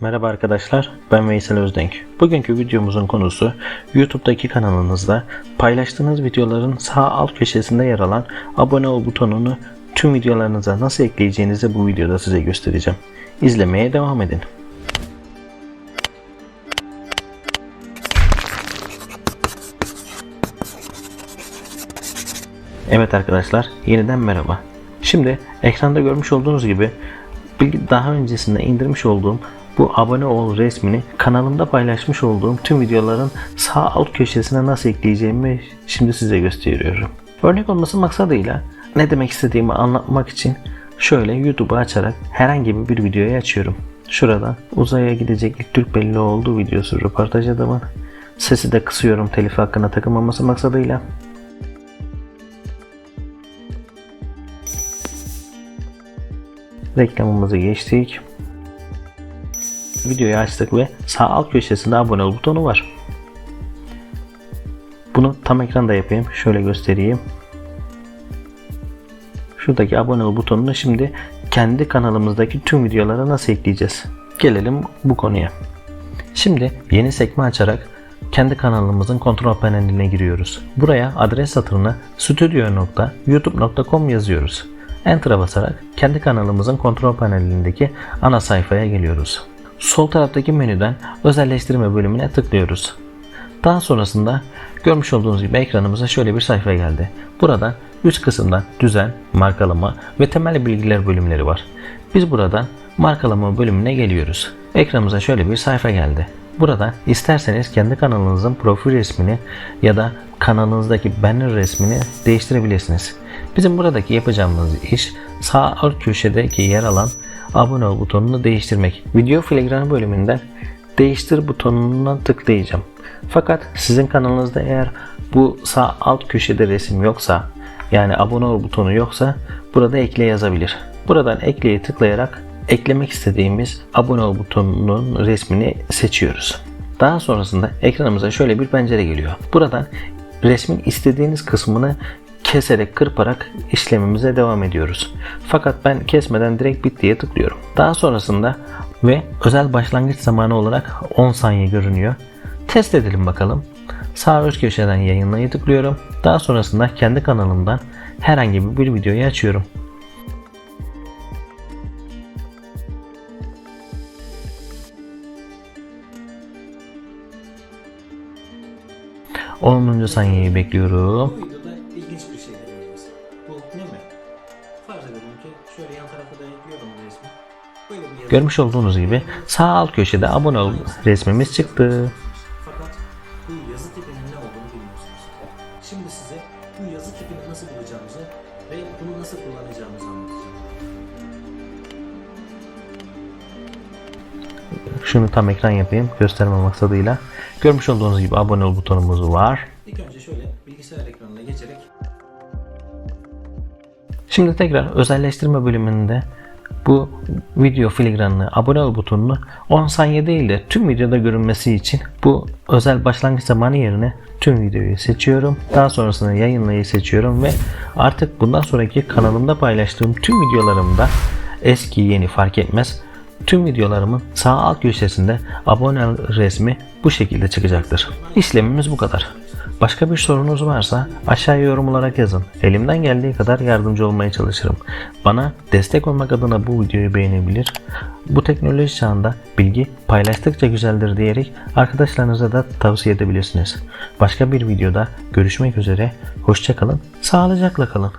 Merhaba arkadaşlar, ben Veysel Özdenk. Bugünkü videomuzun konusu YouTube'daki kanalınızda paylaştığınız videoların sağ alt köşesinde yer alan abone ol butonunu tüm videolarınıza nasıl ekleyeceğinizi bu videoda size göstereceğim. İzlemeye devam edin. Evet arkadaşlar, yeniden merhaba. Şimdi ekranda görmüş olduğunuz gibi daha öncesinde indirmiş olduğum bu abone ol resmini kanalımda paylaşmış olduğum tüm videoların sağ alt köşesine nasıl ekleyeceğimi şimdi size gösteriyorum. Örnek olması maksadıyla ne demek istediğimi anlatmak için şöyle YouTube'u açarak herhangi bir videoyu açıyorum. Şurada uzaya gidecek ilk Türk belli olduğu videosu röportaj adamın. Sesi de kısıyorum telif hakkına takılmaması maksadıyla. Reklamımızı geçtik. Videoyu açtık ve sağ alt köşesinde abone ol butonu var. Bunu tam ekranda yapayım. Şöyle göstereyim. Şuradaki abone ol butonunu şimdi kendi kanalımızdaki tüm videolara nasıl ekleyeceğiz? Gelelim bu konuya. Şimdi yeni sekme açarak kendi kanalımızın kontrol paneline giriyoruz. Buraya adres satırına studio.youtube.com yazıyoruz. Enter'a basarak kendi kanalımızın kontrol panelindeki ana sayfaya geliyoruz. Sol taraftaki menüden özelleştirme bölümüne tıklıyoruz. Daha sonrasında görmüş olduğunuz gibi ekranımıza şöyle bir sayfa geldi. Burada üst kısımda düzen, markalama ve temel bilgiler bölümleri var. Biz buradan markalama bölümüne geliyoruz. Ekranımıza şöyle bir sayfa geldi. Burada isterseniz kendi kanalınızın profil resmini ya da kanalınızdaki banner resmini değiştirebilirsiniz. Bizim buradaki yapacağımız iş sağ alt köşedeki yer alan abone ol butonunu değiştirmek. Video filigranı bölümünden değiştir butonuna tıklayacağım. Fakat sizin kanalınızda eğer bu sağ alt köşede resim yoksa yani abone ol butonu yoksa burada ekle yazabilir. Buradan ekleye tıklayarak eklemek istediğimiz abone ol butonunun resmini seçiyoruz. Daha sonrasında ekranımıza şöyle bir pencere geliyor. Buradan resmin istediğiniz kısmını keserek kırparak işlemimize devam ediyoruz. Fakat ben kesmeden direkt bittiye tıklıyorum. Daha sonrasında ve özel başlangıç zamanı olarak 10 saniye görünüyor. Test edelim bakalım. Sağ üst köşeden yayınlayı tıklıyorum. Daha sonrasında kendi kanalımdan herhangi bir videoyu açıyorum. Onuncu saniyeyi bekliyorum. Şöyle yan tarafa da resmi. Görmüş olduğunuz gibi sağ alt köşede abone ol resmimiz çıktı. Fakat bu yazı tipinin ne olduğunu bilmiyorsunuz. Şimdi size bu yazı tipini nasıl bulacağımızı ve bunu nasıl kullanacağımızı anlatacağım. Şunu tam ekran yapayım gösterme maksadıyla. Görmüş olduğunuz gibi abone ol butonumuz var. İlk önce şöyle bilgisayar ekranına geçerek Şimdi tekrar özelleştirme bölümünde bu video filigranını abone ol butonunu 10 saniye değil de tüm videoda görünmesi için bu özel başlangıç zamanı yerine tüm videoyu seçiyorum. Daha sonrasında yayınlayı seçiyorum ve artık bundan sonraki kanalımda paylaştığım tüm videolarımda eski yeni fark etmez tüm videolarımın sağ alt köşesinde abone resmi bu şekilde çıkacaktır. İşlemimiz bu kadar. Başka bir sorunuz varsa aşağıya yorum olarak yazın. Elimden geldiği kadar yardımcı olmaya çalışırım. Bana destek olmak adına bu videoyu beğenebilir. Bu teknoloji çağında bilgi paylaştıkça güzeldir diyerek arkadaşlarınıza da tavsiye edebilirsiniz. Başka bir videoda görüşmek üzere. Hoşçakalın. Sağlıcakla kalın.